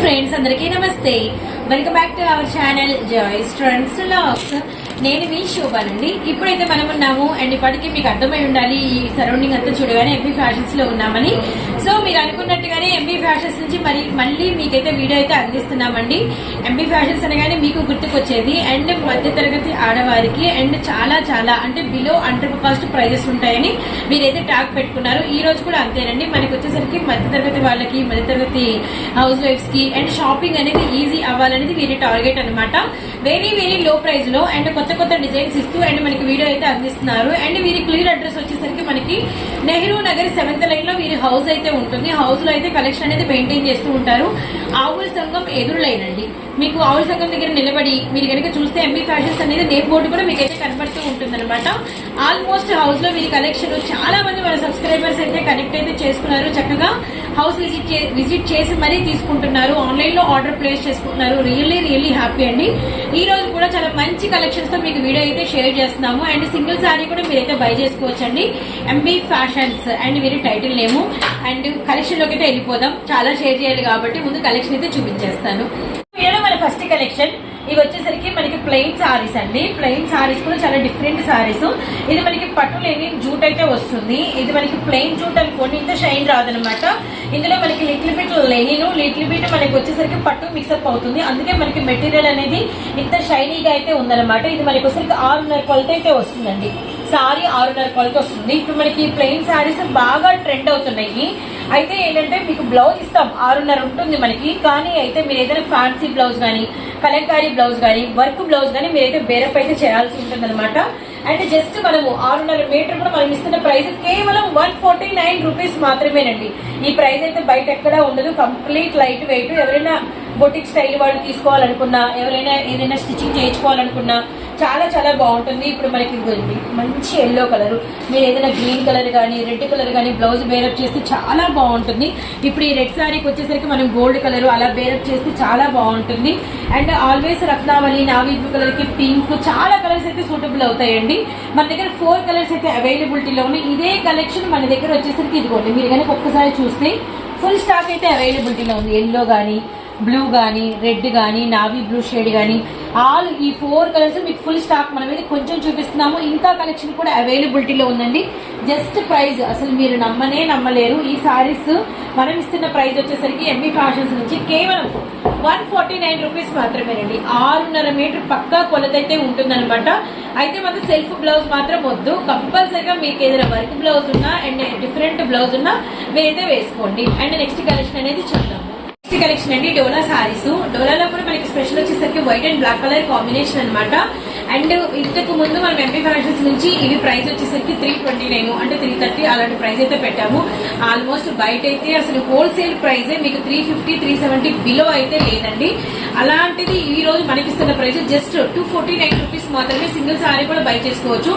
Friends అందరికీ నమస్తే. Welcome back to our channel Joy Trends Luxe నేను మీ శోభానండి ఇప్పుడైతే మనం ఉన్నాము అండ్ ఇప్పటికీ మీకు అర్థమై ఉండాలి ఈ సరౌండింగ్ అంతా చూడగానే ఎంపీ ఫ్యాషన్స్లో ఉన్నామని. సో మీరు అనుకున్నట్టుగానే ఎంపీ ఫ్యాషన్స్ నుంచి మరి మళ్ళీ మీకైతే వీడియో అయితే అందిస్తున్నామండి. ఎంపీ ఫ్యాషన్స్ అనగానే మీకు గుర్తుకొచ్చేది. అండ్ మధ్యతరగతి ఆడవారికి అండ్ చాలా చాలా అంటే బిలో అండర్ కాస్ట్ ప్రైజెస్ ఉంటాయని మీరైతే ట్యాగ్ పెట్టుకున్నారు. ఈ రోజు కూడా అంతేనండి. మనకి వచ్చేసరికి మధ్య తరగతి వాళ్ళకి మధ్య తరగతి హౌస్ వైఫ్స్కి అండ్ షాపింగ్ అనేది ఈజీ అవ్వాలనేది వీరి టార్గెట్ అనమాట వెరీ వెరీ లో ప్రైస్లో అండ్ కొత్త కొత్త కొత్త డిజైన్స్ ఇస్తూ అండ్ మనకి వీడియో అయితే అందిస్తున్నారు. అండ్ వీరి క్లియర్ అడ్రస్ వచ్చేసరికి మనకి నెహ్రూ నగర్ సెవెంత్ లైన్లో వీరి హౌస్ అయితే ఉంటుంది. హౌస్లో అయితే కలెక్షన్ అనేది మెయింటైన్ చేస్తూ ఉంటారు. ఆవుల సంఘం ఎదురులైనండి మీకు ఆవుల సంఘం దగ్గర నిలబడి మీరు కనుక చూస్తే ఎంబీ ఫ్యాషన్స్ అనేది నేమ్ బోర్డు కూడా మీకైతే కనబడుతూ ఉంటుంది అనమాట ఆల్మోస్ట్ హౌస్లో వీరి కలెక్షన్ చాలా మంది మన సబ్స్క్రైబర్స్ అయితే కనెక్ట్ అయితే చేసుకున్నారు. చక్కగా హౌస్ విజిట్ విజిట్ చేసి మరీ తీసుకుంటున్నారు. ఆన్లైన్లో ఆర్డర్ ప్లేస్ చేసుకుంటున్నారు. రియల్లీ రియల్లీ హ్యాపీ అండి. ఈ రోజు కూడా చాలా మంచి కలెక్షన్స్తో మీకు వీడియో అయితే షేర్ చేస్తున్నాము. అండ్ సింగిల్ శారీ కూడా మీరైతే బై చేసుకోవచ్చు అండి ఎంబీ ఫ్యాషన్స్ అండ్ వీరి టైటిల్ నేము. అండ్ కలెక్షన్లోకి అయితే వెళ్ళిపోదాం. చాలా షేర్ చేయాలి కాబట్టి ముందు కలెక్షన్ అయితే చూపించేస్తాను. మన ఫస్ట్ కలెక్షన్ ఇవి వచ్చేసరికి మనకి ప్లెయిన్ సారీస్ అండి. ప్లెయిన్ సారీస్ కూడా చాలా డిఫరెంట్ సారీస్ ఇది మనకి పట్టు లేని జూట్ అయితే వస్తుంది. ఇది మనకి ప్లెయిన్ జూట్ అనుకోండి. ఇంత షైన్ రాదనమాట. ఇందులో మనకి little bit linen little bit మనకి వచ్చేసరికి పట్టు మిక్సప్ అవుతుంది. అందుకే మనకి మెటీరియల్ అనేది ఇంత షైనీగా అయితే ఉందన్నమాట ఇది మనకి వచ్చేసరికి ఆరున్నర కొలత అయితే వస్తుందండి. సారీ ఆరున్నర కొలత వస్తుంది. ఇప్పుడు మనకి ప్లెయిన్ సారీస్ బాగా ట్రెండ్ అవుతున్నాయి. అయితే ఏంటంటే మీకు బ్లౌజ్ ఇస్తాం. ఆరున్నర ఉంటుంది మనకి. కానీ అయితే మీరు ఏదైనా ఫ్యాన్సీ బ్లౌజ్ కానీ కలంకారీ బ్లౌజ్ కానీ వర్క్ బ్లౌజ్ కానీ మీరైతే బేరప్ అయితే చేయాల్సి ఉంటుంది అనమాట అండ్ జస్ట్ మనము ఆరున్నర మీటర్ కూడా మనం ఇస్తున్న ప్రైస్ కేవలం వన్ ఫార్టీ నైన్ రూపీస్ మాత్రమేనండి. ఈ ప్రైస్ అయితే బయట ఎక్కడా ఉండదు. కంప్లీట్ లైట్ వెయిట్ ఎవరైనా బొటిక్ స్టైల్ వాళ్ళు తీసుకోవాలనుకున్నా ఎవరైనా ఏదైనా స్టిచ్చింగ్ చేయించుకోవాలనుకున్నా చాలా చాలా బాగుంటుంది. ఇప్పుడు మనకి మంచి ఎల్లో కలర్ మీరు ఏదైనా గ్రీన్ కలర్ కానీ రెడ్ కలర్ కానీ బ్లౌజ్ బేరప్ చేస్తే చాలా బాగుంటుంది. ఇప్పుడు ఈ రెడ్ శారీకి వచ్చేసరికి మనం గోల్డ్ కలర్ అలా బేరప్ చేస్తే చాలా బాగుంటుంది. And always Ratnavali navy blue కలర్కి పింక్ చాలా కలర్స్ అయితే సూటబుల్ అవుతాయండి. మన దగ్గర ఫోర్ కలర్స్ అయితే అవైలబిలిటీలో ఉన్నాయి ఇదే కలెక్షన్ మన దగ్గర వచ్చేసరికి ఇదిగోండి. మీరు కనుక ఒక్కసారి చూస్తే ఫుల్ స్టాక్ అయితే అవైలబిలిటీలో ఉంది. ఎల్లో కానీ బ్లూ కానీ రెడ్ కానీ నావీ బ్లూ షేడ్ కానీ ఆల్ ఈ ఫోర్ కలర్స్ మీకు ఫుల్ స్టాక్ మనం అయితే కొంచెం చూపిస్తున్నాము. ఇంకా కలెక్షన్ కూడా అవైలబిలిటీలో ఉందండి. జస్ట్ ప్రైస్ అసలు మీరు నమ్మనే నమ్మలేరు. ఈ సారీస్ మనం ఇస్తున్న ప్రైస్ వచ్చేసరికి ఎంబీ ఫ్యాషన్స్ నుంచి కేవలం వన్ ఫార్టీ నైన్ రూపీస్ మాత్రమేనండి. ఆరున్నర మీటర్ పక్కా కొలతైతే ఉంటుందన్నమాట. అయితే మనకు సెల్ఫ్ బ్లౌజ్ మాత్రం వద్దు. కంపల్సరిగా మీకు ఏదైనా వర్క్ బ్లౌజ్ ఉన్నా అండ్ డిఫరెంట్ బ్లౌజ్ ఉన్నా మీరైతే వేసుకోండి. అండ్ నెక్స్ట్ కలెక్షన్ అనేది చూద్దాం. కలెక్షన్ అండి డోలా సారీస్. డోలాలో కూడా మనకి స్పెషల్ వచ్చేసరికి white and black colour combination అన్నమాట. అండ్ ఇంతకు ముందు మనం ఎంపీ ఫ్యాషన్స్ నుంచి ఇవి ప్రైస్ వచ్చేసరికి త్రీ ట్వంటీ నైన్ అంటే త్రీ థర్టీ అలాంటి ప్రైస్ అయితే పెట్టాము. ఆల్మోస్ట్ బయట అయితే అసలు హోల్సేల్ ప్రైజే మీకు three fifty three seventy below అయితే లేదండి. అలాంటిది ఈ రోజు మనకిస్తున్న price just two forty nine rupees మాత్రమే సింగిల్ సారీ కూడా బై చేసుకోవచ్చు.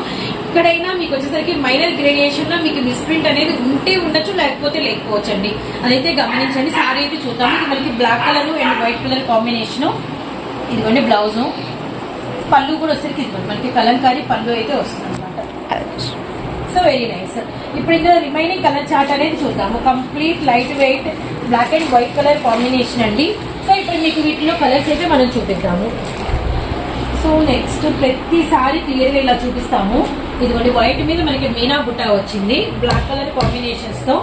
ఇక్కడైనా మీకు వచ్చేసరికి మైనర్ గ్రేడియేషన్లో మీకు మిస్ప్రింట్ అనేది ఉంటే ఉండొచ్చు లేకపోతే లేకపోవచ్చు అండి అదైతే గమనించండి సారీ అయితే చూద్దాము. ఇది మనకి black colour and white colour combination ఇదిగోండి బ్లౌజు పళ్ళు కూడా వచ్చేసరికి మనకి కలంకారీ పళ్ళు అయితే వస్తుంది అనమాట సో వెరీ నైస్ ఇప్పుడు ఇందులో రిమైనింగ్ కలర్ చార్ట్ అనేది చూద్దాము. Complete light weight black and white colour combination అండి. సో ఇప్పుడు మీకు వీటిలో కలర్స్ అయితే మనం చూపిద్దాము. సో నెక్స్ట్ ప్రతిసారి క్లియర్గా ఇలా చూపిస్తాము. ఇదిగోండి వైట్ మీద మనకి మీనా బుట్ట వచ్చింది. బ్లాక్ కలర్ కాంబినేషన్స్తో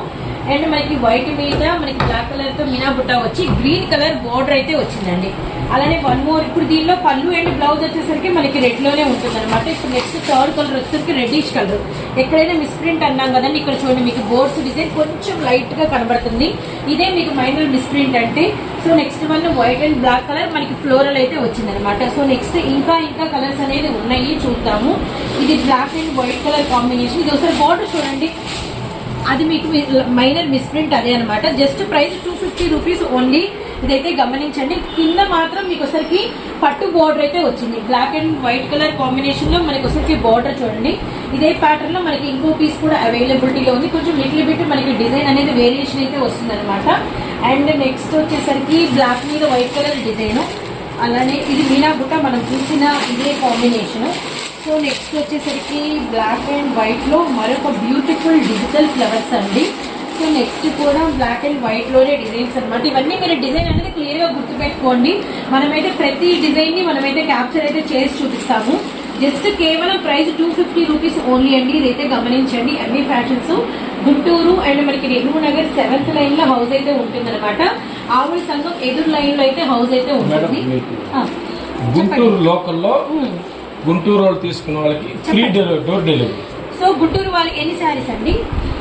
అండ్ మనకి వైట్ మీద మనకి బ్లాక్ కలర్తో మీనా బుట్ట వచ్చి గ్రీన్ కలర్ బార్డర్ అయితే వచ్చిందండి. అలానే వన్ మోర్ ఇప్పుడు దీనిలో పళ్ళు అండ్ బ్లౌజ్ వచ్చేసరికి మనకి రెడ్లోనే ఉంటుంది అనమాట ఇప్పుడు నెక్స్ట్ థర్డ్ కలర్ వచ్చేసరికి రెడ్డిష్ కలర్ ఎక్కడైనా మిస్ప్రింట్ అన్నాం కదండి ఇక్కడ చూడండి మీకు బోర్డ్స్ డిజైన్ కొంచెం లైట్గా కనబడుతుంది. ఇదే మీకు మైనర్ మిస్ప్రింట్ అంటే so next one white and black colour మనకి ఫ్లోరల్ అయితే వచ్చింది అనమాట సో నెక్స్ట్ ఇంకా ఇంకా కలర్స్ అనేది ఉన్నాయి చూద్దాము. ఇది black and white colour combination ఇది ఒకసారి బార్డర్ చూడండి. అది మీకు మైనర్ మిస్ప్రింట్ అదే అనమాట just price two fifty rupees only ఇదైతే గమనించండి. కింద మాత్రం మీకు ఒకసారికి పట్టు బోర్డర్ అయితే వచ్చింది. బ్లాక్ అండ్ వైట్ కలర్ కాంబినేషన్లో మనకి ఒకసారికి బార్డర్ చూడండి. ఇదే ప్యాటర్న్లో మనకి ఇంకో పీస్ కూడా అవైలబిలిటీలో ఉంది. కొంచెం లిటిల్ బిట్ మనకి డిజైన్ అనేది వేరియేషన్ అయితే వస్తుంది అనమాట అండ్ నెక్స్ట్ వచ్చేసరికి బ్లాక్ మీద వైట్ కలర్ డిజైన్ అలానే ఇది మీనా బుట్ట మనం చూసిన ఇదే కాంబినేషన్ సో నెక్స్ట్ వచ్చేసరికి బ్లాక్ అండ్ వైట్లో మరొక బ్యూటిఫుల్ డిజిటల్ ఫ్లవర్స్ అండి. సో నెక్స్ట్ కూడా బ్లాక్ అండ్ వైట్లోనే డిజైన్స్ అన్నమాట. ఇవన్నీ మీరు డిజైన్ అనేది క్లియర్గా గుర్తుపెట్టుకోండి. మనమైతే ప్రతి డిజైన్ని మనమైతే క్యాప్చర్ అయితే చేసి చూపిస్తాము. జస్ట్ కేవలం price two fifty rupees only అండి. ఇదైతే గమనించండి అన్ని ఫ్యాషన్స్ గుంటూరు అండ్ మనకి నెహ్రూ నగర్ సెవెంత్ లైన్లో హౌస్ అయితే ఉంటుందన్నమాట. ఆవుల సంఘం ఎదురు లైన్లో అయితే హౌస్ అయితే ఉంటుంది. గుంటూరు లోకల్లో. గుంటూరు వాళ్ళు తీసుకున్న వాళ్ళకి free door delivery so Guntur వాళ్ళకి ఎన్ని శారీస్ అండి?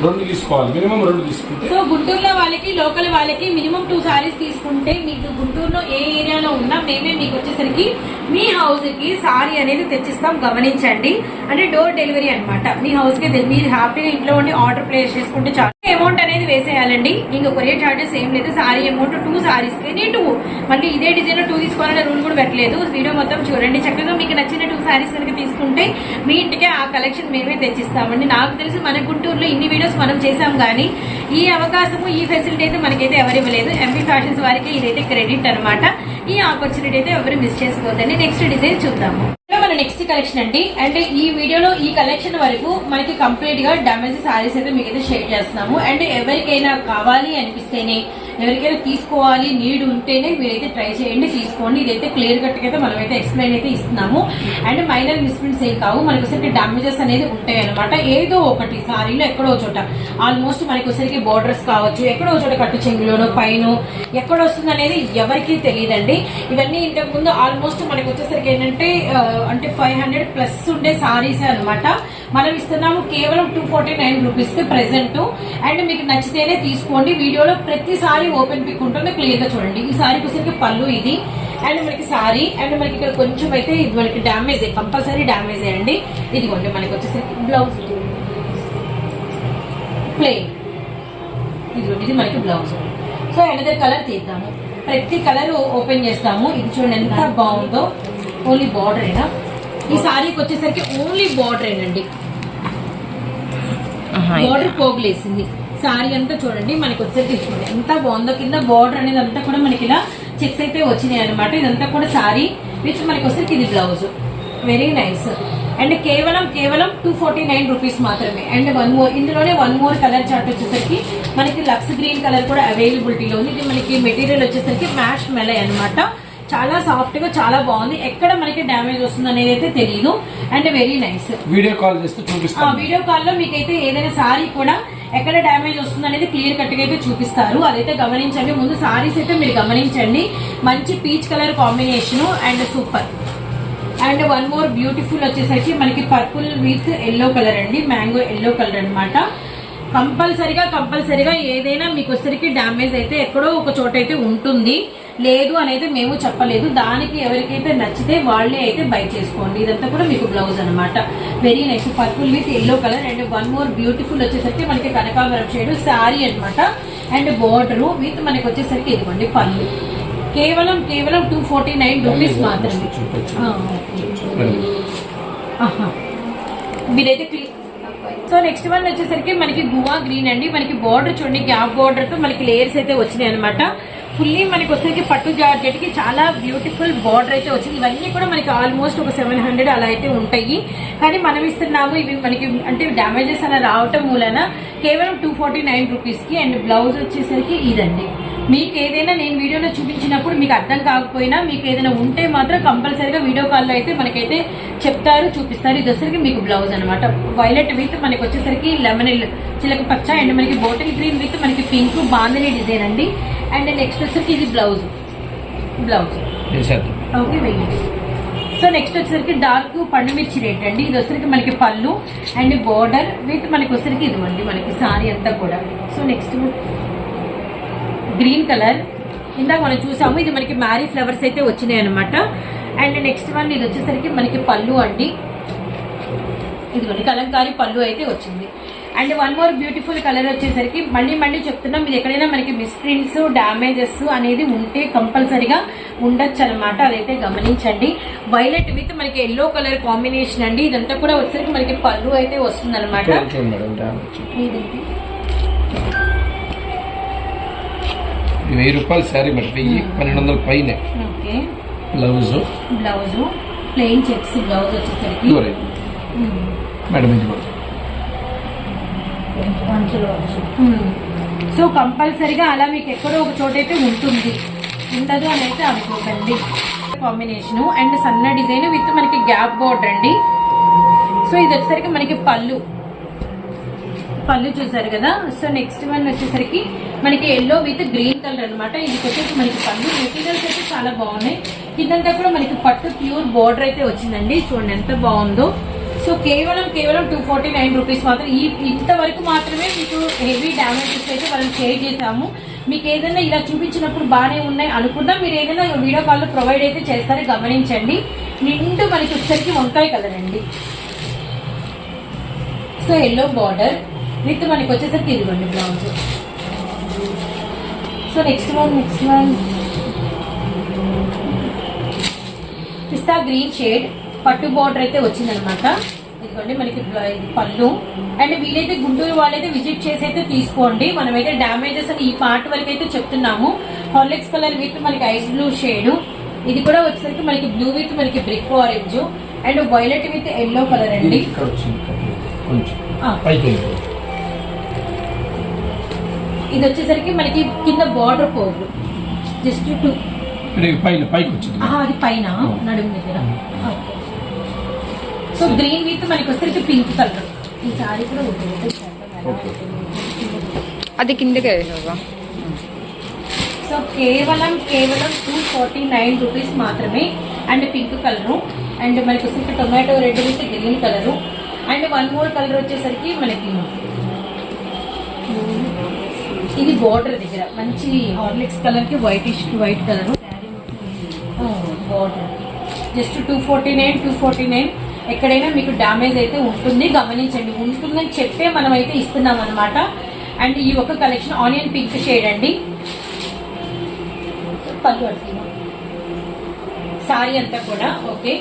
రెండు తీసుకోవాలి మినిమం రెండు తీసుకుంటే. సో గుంటూరులో వాళ్ళకి లోకల్ వాళ్ళకి మినిమం టూ సారీస్ తీసుకుంటే మీకు గుంటూరులో ఏ ఏరియాలో ఉన్నా మేమే మీకు వచ్చేసరికి మీ హౌస్కి సారీ అనేది తెచ్చిస్తాం గమనించండి. అంటే డోర్ డెలివరీ అన్నమాట. మీ హౌస్కి మీరు హ్యాపీగా ఇంట్లో ఉండి ఆర్డర్ ప్లేస్ చేసుకుంటే చాలు. అమౌంట్ అనేది వేసేయాలండి. ఇంకా కొరియర్ చార్జెస్ ఏం లేదు. సారీ అమౌంట్ టూ సారీస్కి. టూ మళ్ళీ ఇదే డిజైన్ టూ తీసుకోవాలనే రూల్ కూడా పెట్టలేదు. వీడియో మొత్తం చూడండి. చక్కగా మీకు నచ్చిన టూ సారీస్ కనుక తీసుకుంటే మీ ఇంటికి ఆ కలెక్షన్ మేమే తెచ్చిస్తామండి. నాకు తెలిసి మన గుంటూరులో ఇన్ని వీడియోస్ మనం చేసాం కానీ ఈ అవకాశము ఈ ఫెసిలిటీ అయితే మనకైతే ఎవరు ఇవ్వలేదు. ఎంపీ ఫ్యాషన్స్ వారికి ఇదైతే క్రెడిట్ అన్నమాట. ఈ ఆపర్చునిటీ అయితే ఎవరు మిస్ చేసుకోవద్దండి. నెక్స్ట్ డిజైన్ చూద్దాము. మన నెక్స్ట్ కలెక్షన్ అండి. అండ్ ఈ వీడియోలో ఈ కలెక్షన్ వరకు మనకి కంప్లీట్గా డ్యామేజ్ సారీస్ అయితే మీకైతే షేర్ చేస్తున్నాము. అండ్ ఎవరికైనా కావాలి అనిపిస్తేనే ఎవరికైనా తీసుకోవాలి నీడ్ ఉంటేనే మీరైతే ట్రై చేయండి తీసుకోండి. ఇదైతే క్లియర్ కట్ అయితే మనమైతే ఎక్స్ప్లెయిన్ అయితే ఇస్తున్నాము. అండ్ మైనర్ మిస్ప్రింట్స్ ఏం కావు. మనకు ఒకసారికి డామేజెస్ అనేది ఉంటాయి అనమాట ఏదో ఒకటి సారీలో ఎక్కడో చోట. ఆల్మోస్ట్ మనకు ఒకసారికి బోర్డర్స్ కావచ్చు ఎక్కడో చోట కట్టు చెంగులోను పైన ఎక్కడ వస్తుంది అనేది ఎవరికి తెలియదండి. ఇవన్నీ ఇంతకు ముందు ఆల్మోస్ట్ మనకి వచ్చేసరికి ఏంటంటే అంటే ఫైవ్ హండ్రెడ్ ప్లస్ ఉండే సారీసే అనమాట మనం ఇస్తున్నాము కేవలం టూ ఫార్టీ నైన్ రూపీస్కి ప్రెసెంట్ అండ్ మీకు నచ్చితేనే తీసుకోండి. వీడియోలో ప్రతిసారి ఓపెన్ పిక్ ఉంటుంది. క్లియర్గా చూడండి. ఈ సారీ వచ్చేసరికి పళ్ళు ఇది. అండ్ మనకి సారీ. అండ్ మనకి ఇక్కడ కొంచెం అయితే ఇది మనకి డామేజ్ కంపల్సరీ డామేజ్ అండి. ఇదిగోండి మనకి వచ్చేసరికి బ్లౌజ్ ప్లెయిన్ ఇదిగోండి ఇది మనకి బ్లౌజ్ సో ఎనదర్ కలర్ తీద్దాము. ప్రతి కలర్ ఓపెన్ చేస్తాము. ఇది చూడండి ఎంత బాగుందో. ఓన్లీ బార్డర్ అయినా ఈ సారీకి వచ్చేసరికి ఓన్లీ బార్డర్ ఏనండి. బార్డర్ పోగులేసింది. సారీ అంతా చూడండి మనకి వచ్చేసరికి చూడండి ఎంత బాగుందో కింద బార్డర్ అనేది అంతా కూడా మనకి ఇలా చెక్స్ అయితే వచ్చినాయి అనమాట ఇదంతా కూడా సారీ విత్ మనకి వచ్చేసరికి ఇది బ్లౌజ్ వెరీ నైస్ అండ్ కేవలం కేవలం టూ ఫార్టీ నైన్ రూపీస్ మాత్రమే. అండ్ వన్ మోర్ ఇందులోనే వన్ మోర్ కలర్ చార్ట్ వచ్చేసరికి మనకి లక్స్ గ్రీన్ కలర్ కూడా అవైలబిలిటీలో ఉంది. ఇది మనకి మెటీరియల్ వచ్చేసరికి మ్యాష్ మెలై అన్నమాట. చాలా సాఫ్ట్గా చాలా బాగుంది. ఎక్కడ మనకి డ్యామేజ్ వస్తుంది అనేది అయితే తెలియదు and very nice video call చేస్తే చూపిస్తాను. వీడియో కాల్లో మీకైతే ఏదైనా సారీ కూడా ఎక్కడ డ్యామేజ్ వస్తుంది అనేది క్లియర్ కట్గా అయితే చూపిస్తారు. అదైతే గమనించండి. ముందు సారీస్ అయితే మీరు గమనించండి. మంచి peach colour combination and super and one more beautiful వచ్చేసరికి మనకి పర్పుల్ విత్ ఎల్లో కలర్ అండి. మ్యాంగో ఎల్లో కలర్ అన్నమాట. కంపల్సరిగా కంపల్సరిగా ఏదైనా మీకు వచ్చరికి డ్యామేజ్ అయితే ఎక్కడో ఒక చోట అయితే ఉంటుంది. లేదు అనేది మేము చెప్పలేదు. దానికి ఎవరికైతే నచ్చితే వాళ్ళే అయితే బై చేసుకోండి. ఇదంతా కూడా మీకు బ్లౌజ్ అన్నమాట. Very nice purple with yellow colour and one more beautiful వచ్చేసరికి మనకి కనకాంబరం షేడ్ శారీ అన్నమాట. అండ్ బోర్డర్ విత్ మనకి వచ్చేసరికి ఇదిగోండి పళ్ళు. కేవలం కేవలం టూ ఫార్టీ నైన్ రూపీస్ మాత్రమే. మీరైతే క్లీ- సో నెక్స్ట్ వన్ వచ్చేసరికి మనకి గువా గ్రీన్ అండి. మనకి బార్డర్ చూడండి గ్యాప్ బార్డర్తో మనకి లేయర్స్ అయితే వచ్చినాయి అనమాట ఫుల్లీ మనకి వచ్చేసరికి పట్టు జార్జెట్కి చాలా బ్యూటిఫుల్ బార్డర్ అయితే వచ్చింది. ఇవన్నీ కూడా మనకి ఆల్మోస్ట్ ఒక సెవెన్ హండ్రెడ్ అలా అయితే ఉంటాయి. కానీ మనం ఇస్తున్నాము ఇవి మనకి అంటే డ్యామేజెస్ అలా రావటం మూలన కేవలం టూ ఫార్టీ నైన్ రూపీస్కి అండ్ బ్లౌజ్ వచ్చేసరికి ఇదండి. మీకు ఏదైనా నేను వీడియోలో చూపించినప్పుడు మీకు అర్థం కాకపోయినా మీకు ఏదైనా ఉంటే మాత్రం కంపల్సరీగా వీడియో కాల్లో అయితే మనకైతే చెప్తారు చూపిస్తారు. ఇది వచ్చేసరికి మీకు బ్లౌజ్ అనమాట వైలెట్ విత్ మనకి వచ్చేసరికి లెమన్ చిలక పచ్చ అండ్ మనకి బాటిల్ గ్రీన్ విత్ మనకి పింక్ బాందని డిజైన్ అండి. అండ్ నెక్స్ట్ వచ్చేసరికి ఇది బ్లౌజ్ బ్లౌజ్ ఓకే వెయ్యండి సో నెక్స్ట్ వచ్చేసరికి డార్క్ పండు మిర్చి రేట్ అండి. ఇది వచ్చేసరికి మనకి పళ్ళు అండ్ బోర్డర్ విత్ మనకి వచ్చేసరికి ఇదిగోండి మనకి సారీ అంతా కూడా. సో నెక్స్ట్ గ్రీన్ కలర్ ఇందాక మనం చూసాము ఇది మనకి మ్యారీ ఫ్లవర్స్ అయితే వచ్చినాయి అనమాట అండ్ నెక్స్ట్ వన్ ఇది వచ్చేసరికి మనకి పళ్ళు అండి. ఇదిగోండి కలంకారీ పళ్ళు అయితే వచ్చింది. And one more beautiful colour వచ్చేసరికి మళ్ళీ మళ్ళీ చెప్తున్నాం ఇది ఎక్కడైనా మనకి మిస్ప్రింట్స్ డ్యామేజెస్ అనేది ఉంటే కంపల్సరీగా ఉండొచ్చు అనమాట అదైతే గమనించండి. వైలెట్ విత్ మనకి ఎల్లో కలర్ కాంబినేషన్ అండి. ఇదంతా కూడా వచ్చేసరికి మనకి పళ్ళు అయితే వస్తుంది అనమాట వెయ్యి రూపాయలు శారీ మేడం వెయ్యి పన్నెండు వందల పైన. Okay. Blouse? Blouse plain checks blouse వచ్చేసరికి మేడం ఇది. సో కంపల్సరిగా అలా మీకు ఎక్కడో ఒక చోట అయితే ఉంటుంది. ఉండదు అని అయితే అనుకోకండి. కాంబినేషన్. అండ్ సన్న డిజైన్ విత్ మనకి గ్యాప్ బోర్డర్ అండి. సో ఇది వచ్చేసరికి మనకి పళ్ళు. పళ్ళు చూసారు కదా? సో నెక్స్ట్ వన్ వచ్చేసరికి మనకి ఎల్లో విత్ గ్రీన్ కలర్ అనమాట ఇది వచ్చేసి మనకి పళ్ళు. మెటీరియల్స్ అయితే చాలా బాగున్నాయి. ఇదంతా కూడా మనకి పట్టు ప్యూర్ బోర్డర్ అయితే వచ్చిందండి. చూడండి ఎంత బాగుందో. సో కేవలం కేవలం టూ ఫార్టీ నైన్ రూపీస్ మాత్రం. ఈ ఇంతవరకు మాత్రమే మీకు హెవీ డ్యామేజెస్ అయితే మనం షేర్ చేసాము మీకు ఏదైనా ఇలా చూపించినప్పుడు బాగానే ఉన్నాయి అనుకుందాం. మీరు ఏదైనా వీడియో కాల్లో ప్రొవైడ్ అయితే చేస్తారో గమనించండి. నిండు మనకి వచ్చేసరికి వంకాయ కలర్ అండి. సో ఎల్లో బార్డర్ విత్ మనకి వచ్చేసరికి ఇదిగోండి blouse so next one next one పిస్తా గ్రీన్ షేడ్ పట్టు బార్డర్ అయితే వచ్చిందనమాట ఇదిగోండి మనకి పళ్ళు. అండ్ వీలైతే గుంటూరు వాళ్ళైతే విజిట్ చేసి అయితే తీసుకోండి. మనమైతే డ్యామేజెస్ అని ఈ పార్ట్ వరకు అయితే చెప్తున్నాము. హార్లిక్స్ కలర్ విత్ మనకి ఐస్ బ్లూ షేడ్ ఇది కూడా వచ్చేసరికి మనకి బ్లూ విత్ మనకి brick orange and violet with yellow colour అండి. ఇది వచ్చేసరికి మనకి కింద బార్డర్ పోగు జస్ట్ టూ పైన పైకి వచ్చింది. అది పైన నడుము దగ్గర. సో గ్రీన్ విత్ మనకి వచ్చేసరికి పింక్ కలర్ ఈ సారీ కూడా. అది కిందకి సో కేవలం కేవలం టూ ఫార్టీ నైన్ రూపీస్ మాత్రమే. అండ్ పింక్ కలరు అండ్ మనకి వచ్చేసరికి tomato red with green colour and one more colour వచ్చేసరికి మనకి ఇది బార్డర్ దగ్గర. మంచి హార్లిక్స్ కలర్కి whitish white colour border just two forty nine two forty nine ఎక్కడైనా మీకు డ్యామేజ్ అయితే ఉంటుంది గమనించండి. ఉంటుందని చెప్పే మనం అయితే ఇస్తున్నాం అనమాట అండ్ ఈ ఒక కలెక్షన్ ఆనియన్ పింక్ షేడ్ అండి. పళ్ళు అడుగుతున్నాం సారీ అంతా కూడా ఓకే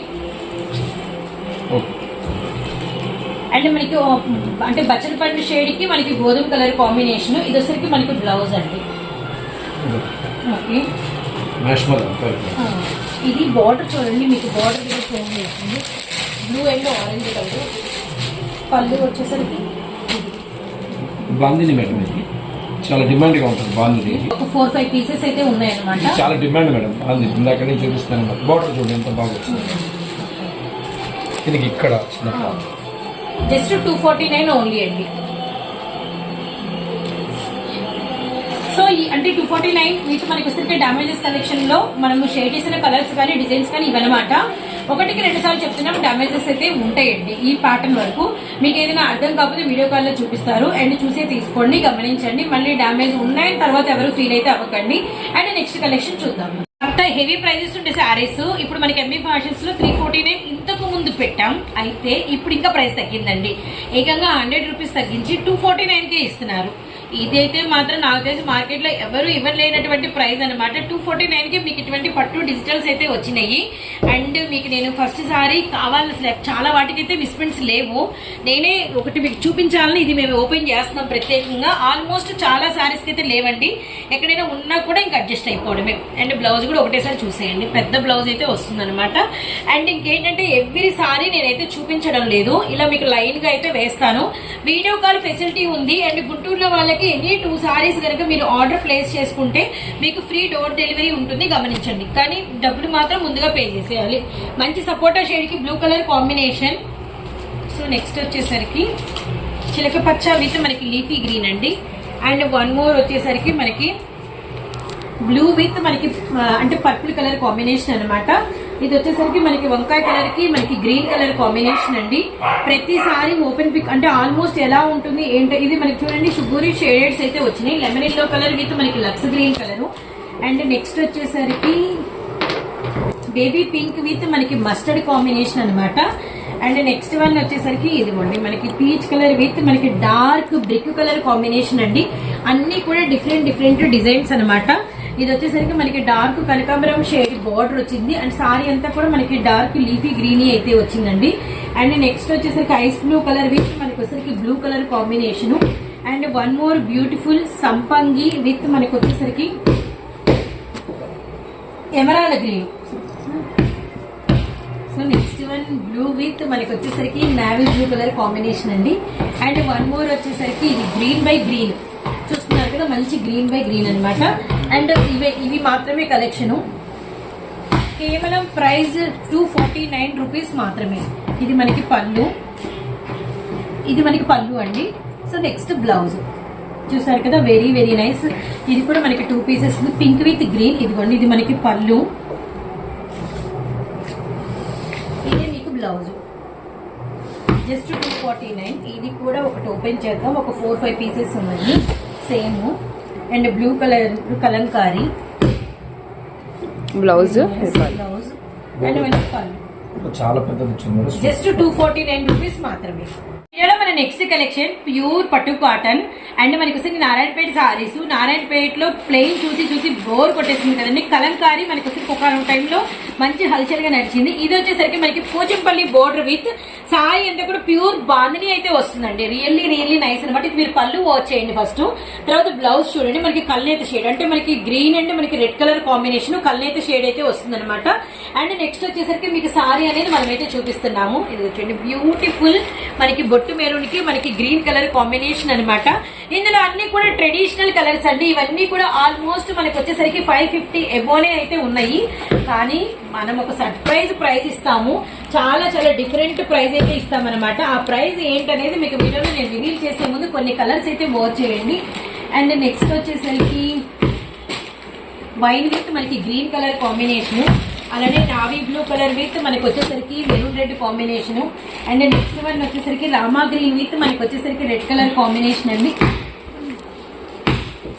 అండ్ మనకి అంటే బచ్చల పండు షేడ్కి మనకి గోధుమ కలర్ కాంబినేషన్ ఇది వచ్చరికి మనకి బ్లౌజ్ అండి. ఓకే. ఇది బార్డర్ చూడండి మీకు బార్డర్ చేంజ్ చేస్తుంది బ్లూ అండ్ ఆరెంజ్ కలర్. పళ్ళు వచ్చేసరికి. బాందిని మేడం ఇది. చాలా డిమాండ్గా ఉంటుంది ఇది ఒక ఫోర్ ఫైవ్ పీసెస్ అయితే ఉన్నాయన్నమాట. చాలా డిమాండ్ మేడం బాందిని ఇందాక నుంచి చూపిస్తాను. బార్డర్ చూడండి ఎంత బాగా వచ్చింది. ఇది ఇక్కడ చిన్న just two forty nine only అండి. సో ఈ అంటే టూ ఫార్టీ నైన్ మీకు మనకి వస్తే డామేజెస్ కలెక్షన్లో మనము షేర్ చేసిన కలర్స్ కానీ డిజైన్స్ కానీ ఇవన్నమాట ఒకటికి రెండు సార్లు చెప్తున్నాం డామేజెస్ అయితే ఉంటాయండి ఈ ప్యాటర్న్ వరకు. మీకు ఏదైనా అర్థం కాకపోతే వీడియో కాల్లో చూపిస్తారు. అండ్ చూసే తీసుకోండి గమనించండి. మళ్ళీ డామేజ్ ఉన్నాయని తర్వాత ఎవరు ఫీల్ అయితే అవ్వకండి. అండ్ నెక్స్ట్ కలెక్షన్ చూద్దాం. అంత హెవీ ప్రైజెస్ ఉండే శారీస్ ఇప్పుడు మనకి ఎంబీ ఫ్యాషన్స్లో త్రీ ఫోర్టీ నైన్ ఇంతకు ముందు పెట్టాం. అయితే ఇప్పుడు ఇంకా ప్రైస్ తగ్గిందండి. ఏకంగా హండ్రెడ్ రూపీస్ తగ్గించి టూ ఫార్టీ నైన్ కే ఇస్తున్నారు. ఇదైతే మాత్రం నాకు తెలిసి మార్కెట్లో ఎవరు ఇవ్వలేనటువంటి ప్రైస్ అనమాట టూ ఫార్టీ నైన్కి మీకు ఇటువంటి పట్టు డిజిటల్స్ అయితే వచ్చినాయి. అండ్ మీకు నేను ఫస్ట్ సారీ కావాలి చాలా వాటికి అయితే మిస్ప్రింట్స్ లేవు. నేనే ఒకటి మీకు చూపించాలని ఇది మేము ఓపెన్ చేస్తున్నాం ప్రత్యేకంగా. ఆల్మోస్ట్ చాలా సారీస్ అయితే లేవండి. ఎక్కడైనా ఉన్నా కూడా ఇంకా అడ్జస్ట్ అయిపోవడమే. అండ్ బ్లౌజ్ కూడా ఒకటేసారి చూసేయండి. పెద్ద బ్లౌజ్ అయితే వస్తుంది అనమాట అండ్ ఇంకేంటంటే ఎవ్రీ సారీ నేనైతే చూపించడం లేదు. ఇలా మీకు లైన్గా అయితే వేస్తాను. వీడియో కాల్ ఫెసిలిటీ ఉంది. అండ్ గుంటూరులో వాళ్ళకి ఎనీ టూ సారీస్ కనుక మీరు ఆర్డర్ ప్లేస్ చేసుకుంటే మీకు ఫ్రీ డోర్ డెలివరీ ఉంటుంది గమనించండి. కానీ డబ్బులు మాత్రం ముందుగా పే చేసేయాలి. మంచి సపోటా షేడ్కి blue colour combination so next వచ్చేసరికి చిలక పచ్చ విత్ మనకి లీఫీ గ్రీన్ అండి. అండ్ వన్ మోర్ వచ్చేసరికి మనకి బ్లూ విత్ మనకి అంటే పర్పుల్ కలర్ కాంబినేషన్ అనమాట ఇది వచ్చేసరికి మనకి వంకాయ కలర్కి మనకి గ్రీన్ కలర్ కాంబినేషన్ అండి. ప్రతిసారి ఓపెన్ పిక్ అంటే ఆల్మోస్ట్ ఎలా ఉంటుంది ఏంటో ఇది మనకి చూడండి షుగూరి షేడెడ్స్ అయితే వచ్చినాయి. లెమన్ ఎల్లో కలర్ విత్ మనకి Lux green colour and next వచ్చేసరికి బేబీ పింక్ విత్ మనకి మస్టర్డ్ కాంబినేషన్ అన్నమాట. అండ్ నెక్స్ట్ వన్ వచ్చేసరికి ఇదిగోండి మనకి పీచ్ కలర్ విత్ మనకి డార్క్ బ్రిక్ కలర్ కాంబినేషన్ అండి. అన్ని కూడా డిఫరెంట్ డిఫరెంట్ డిజైన్స్ అన్నమాట. ఇది వచ్చేసరికి మనకి డార్క్ కనకాంబరం షేడ్ బార్డర్ వచ్చింది. అండ్ సారీ అంతా కూడా మనకి డార్క్ లీఫీ గ్రీనీ అయితే వచ్చిందండి. అండ్ నెక్స్ట్ వచ్చేసరికి ఐస్ బ్లూ కలర్ విత్ మనకి వచ్చేసరికి blue colour combination and one more beautiful సంపంగి విత్ మనకి వచ్చేసరికి emerald green so next one blue with మనకి వచ్చేసరికి నావీ బ్లూ కలర్ కాంబినేషన్ అండి. అండ్ వన్ మోర్ వచ్చేసరికి ఇది గ్రీన్ బై గ్రీన్ చూస్తున్నారు కదా మంచి గ్రీన్ బై గ్రీన్ అన్నమాట. అండ్ ఇవి ఇవి మాత్రమే కలెక్షను కేవలం price two forty nine rupees మాత్రమే. ఇది మనకి పళ్ళు. ఇది మనకి పళ్ళు అండి. సో నెక్స్ట్ బ్లౌజ్ చూసారు కదా వెరీ వెరీ నైస్ ఇది కూడా మనకి two pieces pink with green ఇదిగోండి ఇది మనకి పళ్ళు. ఇదే మీకు blouse just two forty nine ఇది కూడా ఒకటి ఓపెన్ చేద్దాం. ఒక ఫోర్ ఫైవ్ పీసెస్ ఉన్నాయి. Same and blue colour Kalamkari. Blouse. చాలా just two forty nine rupees మాత్రమే. ఇక్కడ మన నెక్స్ట్ కలెక్షన్ ప్యూర్ పట్టు కాటన్ అండ్ మనకి వచ్చి నారాయణపేట సారీస్ నారాయణపేట లో ప్లెయిన్ చూసి చూసి బోర్ కొట్టేసింది కదండి. కలంకారీ మనకి వచ్చి ఒక టైంలో మంచి హల్చల్గా నడిచింది. ఇది వచ్చేసరికి మనకి పోచంపల్లి బోర్డర్ విత్ సాయి అంటే కూడా ప్యూర్ బాందిని అయితే వస్తుందండి. రియల్లీ రియల్లీ నైస్ అనమాట ఇది మీరు పళ్ళు వాచ్ చేయండి ఫస్ట్ తర్వాత బ్లౌజ్ చూడండి. మనకి కల్నేత షేడ్ అంటే మనకి గ్రీన్ అండ్ మనకి రెడ్ కలర్ కాంబినేషన్ కల్నేత షేడ్ అయితే వస్తుందనమాట అండ్ నెక్స్ట్ వచ్చేసరికి మీకు సారీ అనేది మనమైతే చూపిస్తున్నాము. ఇది వచ్చండి బ్యూటిఫుల్ మనకి బొట్టు మెరూన్కి మనకి గ్రీన్ కలర్ కాంబినేషన్ అనమాట ఇందులో అన్ని కూడా ట్రెడిషనల్ కలర్స్ అండి. ఇవన్నీ కూడా ఆల్మోస్ట్ మనకి వచ్చేసరికి ఫైవ్ ఫిఫ్టీ ఎబోనే అయితే ఉన్నాయి. కానీ మనం ఒక సర్ప్రైజ్ ప్రైస్ ఇస్తాము. చాలా చాలా డిఫరెంట్ ప్రైస్ అయితే ఇస్తామన్నమాట. ఆ ప్రైస్ ఏంటనేది మీకు వీడియోలో నేను రివీల్ చేసే ముందు కొన్ని కలర్స్ అయితే వాచ్ చేయండి. అండ్ నెక్స్ట్ వచ్చేసరికి వైన్ విత్ మనకి గ్రీన్ కలర్ కాంబినేషన్. అలానే నావీ బ్లూ కలర్ విత్ మనకి వచ్చేసరికి maroon red combination. And next one వచ్చేసరికి రామా గ్రీన్ విత్ మనకి వచ్చేసరికి రెడ్ కలర్ కాంబినేషన్ అండి.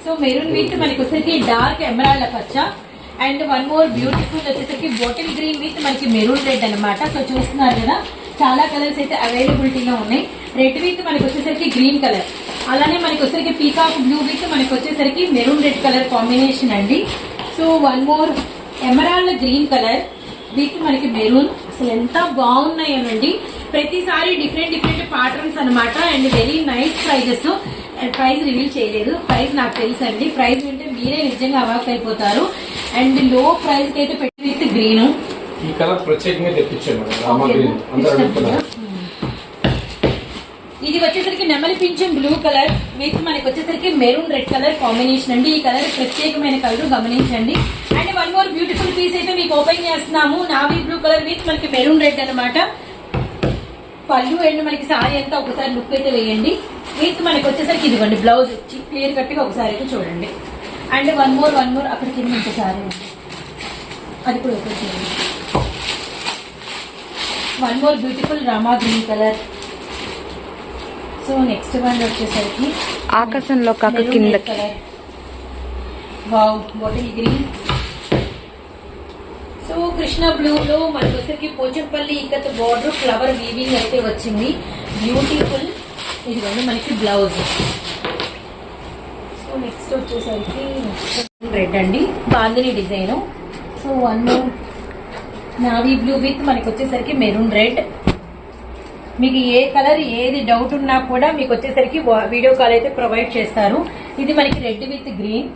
సో మెరూన్ విత్ మనకి వచ్చేసరికి డార్క్ ఎమరాల్డ్ పచ్చ. అండ్ వన్ మోర్ బ్యూటిఫుల్ వచ్చేసరికి బాటిల్ గ్రీన్ విత్ మనకి మెరూన్ రెడ్ అనమాట సో చూస్తున్నారు కదా. చాలా కలర్స్ అయితే అవైలబిలిటీగా ఉన్నాయి. రెడ్ విత్ మనకి వచ్చేసరికి గ్రీన్ కలర్ అలానే మనకి వచ్చేసరికి పీకాక్ బ్లూ విత్ మనకి వచ్చేసరికి మెరూన్ రెడ్ కలర్ కాంబినేషన్ అండి. So one more emerald green colour with మనకి మెరూన్ అసలు ఎంత బాగున్నాయనండి ప్రతిసారి డిఫరెంట్ డిఫరెంట్ ప్యాటర్న్స్ అనమాట and very nice prizes price reveal చేయలేదు. ప్రైస్ నాకు తెలుసు అండి. ప్రైస్ వింటే మీరే నిజంగా అవాక్ అయిపోతారు అండ్లో ప్రైస్కి అయితే పెట్టి విత్ గ్రీన్ ఈ కలర్ ప్రత్యేకంగా తెప్పించాను మేడం. రామగ్రీన్ అందరూ అడుగుతున్నారు. ఇది వచ్చేసరికి నెమలి పింఛం బ్లూ కలర్ విత్ మనకి వచ్చేసరికి మెరూన్ రెడ్ కలర్ కాంబినేషన్ అండి. ఈ కలర్ ప్రత్యేకమైన కలర్ గమనించండి. And one more beautiful piece అయితే మీకు ఓపెన్ చేస్తున్నాము. నావీ బ్లూ కలర్ విత్ మనకి మెరూన్ రెడ్ అన్నమాట. పళ్ళు అండ్ మనకి సారీ అంతా ఒకసారి లుక్ అయితే వేయండి. విత్ మనకి వచ్చేసరికి ఇదిగోండి బ్లౌజ్. క్లియర్ కట్గా ఒకసారి అయితే చూడండి. And one more one more అక్కడ కింద సారీ ఉంది. అది కూడా ఓపెన్ చేయండి. One more beautiful Rama green colour so next one వచ్చేసరికి ఆకాశంలో కాక colour wow bottle green so Krishna blue లో మనకి వచ్చేసరికి పోచంపల్లి ఇక్కత బార్డర్ ఫ్లవర్ వీవింగ్ అయితే వచ్చింది. బ్యూటిఫుల్ ఇదిగోండి మనకి బ్లౌజ్ సో నెక్స్ట్ వచ్చేసరికి రెడ్ అండి. Bandhani design. So one navy blue with మనకి వచ్చేసరికి మెరూన్ రెడ్. మీకు ఏ కలర్ ఏది డౌట్ ఉన్నా కూడా మీకు వచ్చేసరికి వీడియో కాల్ అయితే ప్రొవైడ్ చేస్తారు. ఇది మనకి రెడ్ విత్ గ్రీన్.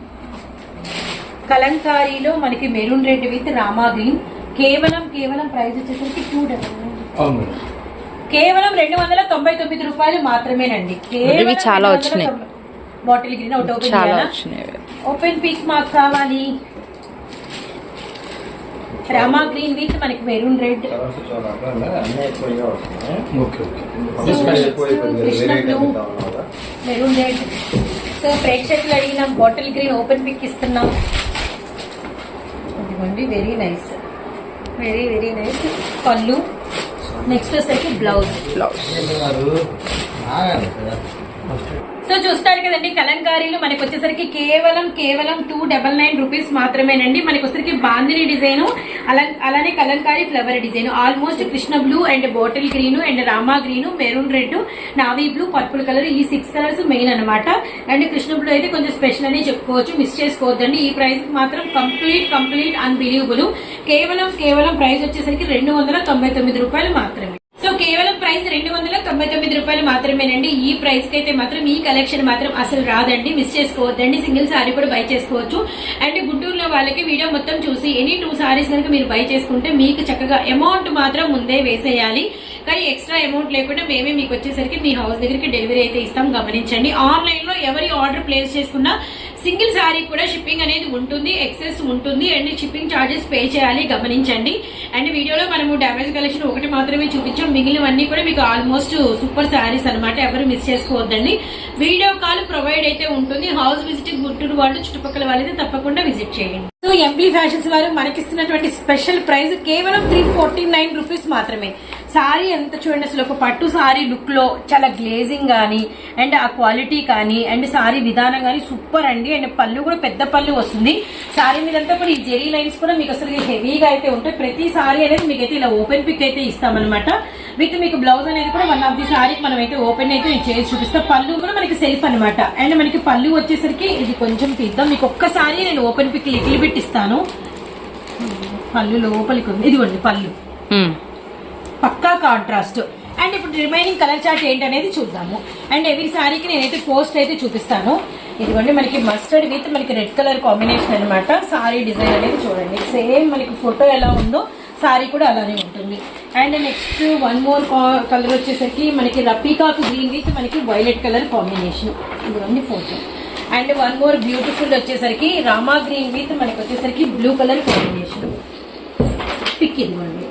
కలంకారీలో మనకి maroon red with Rama green. కేవలం కేవలం ప్రైస్ వచ్చేసరికి టూ డబల్ కేవలం రెండు వందల తొంభై తొమ్మిది రూపాయలు మాత్రమేనండి. కేవలం చాలా 290 వచ్చినాయి. బాటిల్ గ్రీన్ ఒకటి ఓపెన్ ఓపెన్ పిక్ మాకు కావాలి. రామా గ్రీన్ విత్ మనకి maroon red. Maroon red. So ప్రేక్షకులు అడిగిన బాటిల్ గ్రీన్ ఓపెన్ పిక్ ఇస్తున్నాం. ఇదిగోండి very nice very very nice పళ్ళు. నెక్స్ట్ వచ్చేసరికి బ్లౌజ్ బ్లౌజ్. సో చూస్తారు కదండి కలంకారీలు మనకి వచ్చేసరికి కేవలం కేవలం టూ డబల్ నైన్ రూపీస్ మాత్రమేనండి. మనకి వచ్చేసరికి బాందిని డిజైన్ అలా అలానే Kalamkari flower design. Almost Krishna blue and bottle green and Rama green maroon red navy blue purple colour ఈ సిక్స్ కలర్స్ మెయిన్ అన్నమాట. అండ్ కృష్ణ బ్లూ అయితే కొంచెం స్పెషల్ అని చెప్పుకోవచ్చు మిస్ చేసుకోవద్దండి. ఈ ప్రైస్ మాత్రం కంప్లీట్ కంప్లీట్ అన్బిలీవబుల్ కేవలం కేవలం ప్రైస్ వచ్చేసరికి రెండు వందల తొంభై తొమ్మిది రూపాయలు మాత్రమే. సో కేవలం ప్రైస్ రెండు వందల తొంభై తొమ్మిది రూపాయలు మాత్రమేనండి. ఈ ప్రైస్కి అయితే మాత్రం ఈ కలెక్షన్ మాత్రం అసలు రాదండి. మిస్ చేసుకోవద్దండి. సింగిల్ సారీ కూడా బై చేసుకోవచ్చు. అండ్ గుంటూరులో వాళ్ళకి వీడియో మొత్తం చూసి ఎనీ టూ సారీస్ కనుక మీరు బై చేసుకుంటే మీకు చక్కగా అమౌంట్ మాత్రం ముందే వేసేయాలి. కానీ ఎక్స్ట్రా అమౌంట్ లేకుండా మేమే మీకు వచ్చేసరికి మీ హౌస్ దగ్గరికి డెలివరీ అయితే ఇస్తాం. గమనించండి. ఆన్లైన్లో ఎవరి ఆర్డర్ ప్లేస్ చేసుకున్నా సింగిల్ శారీ కూడా షిప్పింగ్ అనేది ఉంటుంది ఎక్సెస్ ఉంటుంది. అండ్ షిప్పింగ్ ఛార్జెస్ పే చేయాలి గమనించండి. అండ్ వీడియోలో మనము డ్యామేజ్ కలెక్షన్ ఒకటి మాత్రమే చూపించాం. మిగిలినవన్నీ కూడా మీకు ఆల్మోస్ట్ సూపర్ శారీస్ అన్నమాట. ఎవరు మిస్ చేసుకోవద్దండి. వీడియో కాల్ ప్రొవైడ్ అయితే ఉంటుంది. హౌస్ విజిట్ గుంటూరు వాళ్ళు చుట్టుపక్కల వాళ్ళైతే తప్పకుండా విజిట్ చేయండి. సో ఎంపీ ఫ్యాషన్స్ వారు మనకిస్తున్నటువంటి స్పెషల్ ప్రైస్ కేవలం త్రీ ఫోర్టీ నైన్ రూపీస్ మాత్రమే. సారీ ఎంత చూడండి అసలు ఒక పట్టు సారీ లుక్లో చాలా గ్లేజింగ్ కానీ అండ్ ఆ క్వాలిటీ కానీ అండ్ సారీ విధానం కానీ సూపర్ అండి. అండ్ పళ్ళు కూడా పెద్ద పళ్ళు వస్తుంది. సారీ మీదంతా కూడా ఈ జెరీ లైన్స్ కూడా మీకు అసలు హెవీగా అయితే ఉంటాయి. ప్రతి సారీ అనేది మీకు అయితే ఇలా ఓపెన్ పిక్ అయితే ఇస్తామన్నమాట. విత్ మీకు బ్లౌజ్ అనేది కూడా వన్ ఆఫ్ ది సారీ మనం అయితే ఓపెన్ అయితే నేను చేసి చూపిస్తాం. పళ్ళు కూడా మనకి సెల్ఫ్ అనమాట అండ్ మనకి పళ్ళు వచ్చేసరికి ఇది కొంచెం తీద్దాం. మీకు ఒక్కసారి నేను ఓపెన్ పిక్ లిటిల్ బిట్ ఇస్తాను. పళ్ళు లోపలికి ఉంది. ఇదిగోండి పళ్ళు. పక్కా కాంట్రాస్ట్ అండ్ ఇప్పుడు రిమైనింగ్ కలర్ చార్ట్ ఏంటనేది చూద్దాము. అండ్ ఎవ్రీ సారీకి నేనైతే పోస్ట్ అయితే చూపిస్తాను. ఇదిగోండి మనకి మస్టర్డ్ విత్ మనకి రెడ్ కలర్ కాంబినేషన్ అన్నమాట. సారీ డిజైన్ అనేది చూడండి. సేమ్ మనకి ఫోటో ఎలా ఉందో సారీ కూడా అలానే ఉంటుంది. And next one more colour వచ్చేసరికి మనకి రపీకాకు గ్రీన్ విత్ మనకి వైలెట్ కలర్ కాంబినేషన్ ఇదిగోండి photo and one more beautiful వచ్చేసరికి రామా గ్రీన్ విత్ మనకి వచ్చేసరికి బ్లూ కలర్ కాంబినేషన్ పిక్ ఇదిగోండి.